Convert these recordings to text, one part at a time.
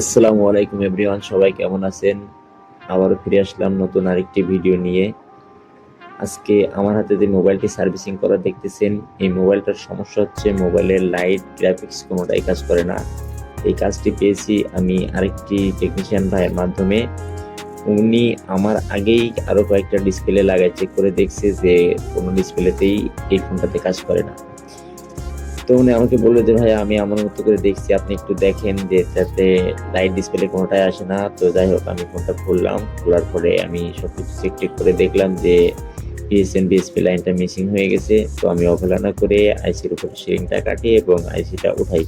আসসালামু আলাইকুম এভরিওয়ান, সবাই কেমন আছেন? আবারও ফিরে আসলাম নতুন আরেকটি ভিডিও নিয়ে। আজকে আমার হাতে যে মোবাইলটি সার্ভিসিং করা দেখতেছেন, এই মোবাইলটার সমস্যা হচ্ছে মোবাইলের লাইট, গ্রাফিক্স কোনোটাই কাজ করে না। এই কাজটি পেয়েছি আমি আরেকটি টেকনিশিয়ান ভাইয়ের মাধ্যমে। উনি আমার আগেই আরও কয়েকটা ডিসপ্লে লাগাই চেক করে দেখছে যে কোনো ডিসপ্লেতেই এই ফোনটাতে কাজ করে না। তো উনি আমাকে বলল যে ভাই আমি আমার মতো করে দেখছি, আপনি একটু দেখেন যে যাতে লাইট ডিসপ্লে কোনোটাই আসে না। তো যাই হোক, আমি ফোনটা খুললাম, খোলার পরে আমি সব কিছু চেক টেক করে দেখলাম যে পিএসএন ডিসপ্লে লাইনটা মিসিং হয়ে গেছে। তো আমি অবহেলনা করে আইসির উপর শিরিংটা কাটি এবং আইসিটা উঠাই।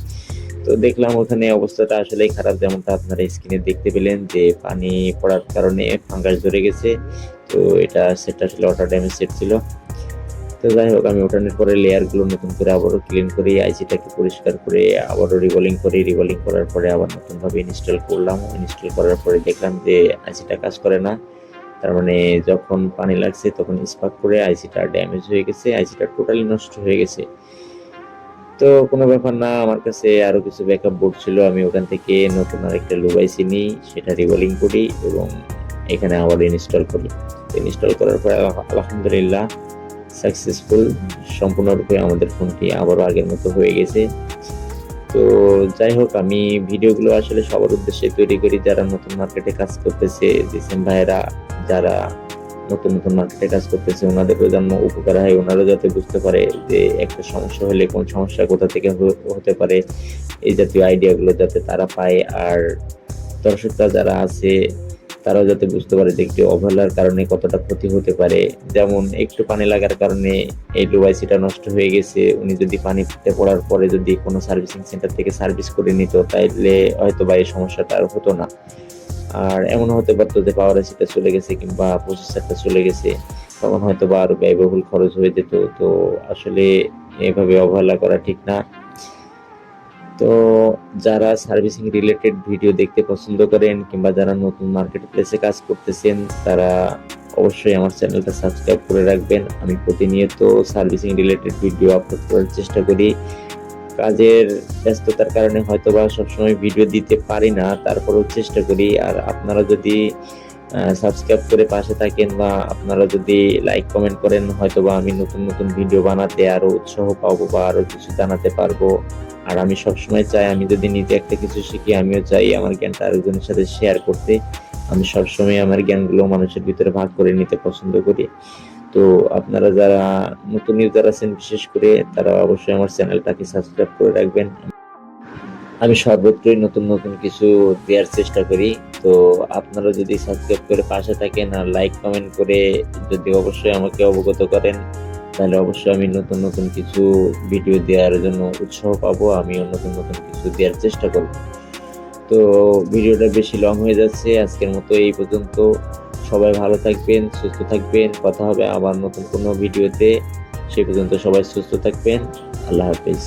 তো দেখলাম ওখানে অবস্থাটা আসলেই খারাপ, যেমনটা আপনারা স্ক্রিনে দেখতে পেলেন যে পানি পড়ার কারণে ফাঙ্গাস ধরে গেছে। তো এটা সেটটা আসলে ওয়াটার ড্যামেজ সেট ছিল। তো যাই হোক, আমি ওঠানোর পরে লেয়ারগুলো নতুন করে আবারও ক্লিন করে আইসিটাকে পরিষ্কার করে আবারও রিভলিং করে। রিভলিং করার পরে আবার নতুনভাবে ইনস্টল করলাম। ইনস্টল করার পরে দেখলাম যে আইসিটা কাজ করে না। তার মানে যখন পানি লাগছে তখন স্পার্ক করে আইসিটা ড্যামেজ হয়ে গেছে আইসিটা টোটালি নষ্ট হয়ে গেছে। তো কোনো ব্যাপার না, আমার কাছে আরও কিছু ব্যাকআপ বোর্ড ছিল, আমি ওখান থেকে নতুন আরেকটা লুবাইসি নিই, সেটা রিভলিং করি এবং এখানে আবার ইনস্টল করি। ইনস্টল করার পরে আলহামদুলিল্লাহ সাকসেসফুল সম্পূর্ণরূপে আমাদের ফোনটি আবারও আগের মতো হয়ে গেছে। তো যাই হোক, আমি ভিডিওগুলো আসলে সবার উদ্দেশ্যে তৈরি করি। যারা নতুন মার্কেটে কাজ করতেছে, জিসেম ভাইয়েরা, যারা নতুন নতুন মার্কেটে কাজ করতেছে ওনাদেরও যেন উপকার হয়। ওনারাও যাতে বুঝতে পারে যে একটা সমস্যা হলে কোন সমস্যা, কোথা থেকে হতে পারে, এই জাতীয় আইডিয়াগুলো যাতে তারা পায়। আর দর্শকরা যারা আছে তারাও যাতে বুঝতে পারে যে একটি অবহেলার কারণে কতটা ক্ষতি হতে পারে। যেমন, একটু পানি লাগার কারণে এই ডুবাইসিটা নষ্ট হয়ে গেছে। উনি যদি পানি ফুটে পড়ার পরে যদি কোনো সার্ভিসিং সেন্টার থেকে সার্ভিস করে নিত, তাইলে হয়তো বা এই সমস্যাটা আর হতো না। আর এমন হতে পারতো যে পাওয়ার এসিটা চলে গেছে কিংবা প্রসেসারটা চলে গেছে। তখন হয়তো বা আরও ব্যয়বহুল খরচ হয়ে যেত। তো আসলে এভাবে অবহেলা করা ঠিক না। তো যারা সার্ভিসিং রিলেটেড ভিডিও দেখতে পছন্দ করেন কিংবা যারা নতুন মার্কেট প্লেসে কাজ করতেছেন, তারা অবশ্যই আমার চ্যানেলটা সাবস্ক্রাইব করে রাখবেন। আমি প্রতিনিয়ত সার্ভিসিং রিলেটেড ভিডিও আপলোড করার চেষ্টা করি। কাজের ব্যস্ততার কারণে হয়তো বা সবসময় ভিডিও দিতে পারি না, তারপরেও চেষ্টা করি। আর আপনারা যদি সাবস্ক্রাইব করে পাশে থাকেন বা আপনারা যদি লাইক কমেন্ট করেন হয়তো বা আমি নতুন নতুন ভিডিও বানাতে আরও উৎসাহ পাবো বা আরও কিছু জানাতে পারব। আর আমি সবসময় চাই, আমি যদি নিজে একটা কিছু শিখি, আমিও চাই আমার জ্ঞানটা আরেকজনের সাথে শেয়ার করতে। আমি সবসময় আমার জ্ঞানগুলো মানুষের ভিতরে ভাগ করে নিতে পছন্দ করি। তো আপনারা যারা নতুন ইউজার আছেন, বিশেষ করে তারা অবশ্যই আমার চ্যানেলটাকে সাবস্ক্রাইব করে রাখবেন। আমি সর্বত্রই নতুন নতুন কিছু দেওয়ার চেষ্টা করি। তো আপনারা যদি সাবস্ক্রাইব করে পাশে থাকেন আর লাইক কমেন্ট করে যদি অবশ্যই আমাকে অবগত করেন, তাহলে অবশ্যই আমি নতুন নতুন কিছু ভিডিও দেওয়ার জন্য উৎসাহ পাবো, আমিও নতুন নতুন কিছু দেওয়ার চেষ্টা করব। তো ভিডিওটা বেশি লং হয়ে যাচ্ছে, আজকের মতো এই পর্যন্ত। সবাই ভালো থাকবেন, সুস্থ থাকবেন, কথা হবে আবার নতুন কোনো ভিডিওতে সেই পর্যন্ত সবাই সুস্থ থাকবেন, আল্লাহ হাফিজ।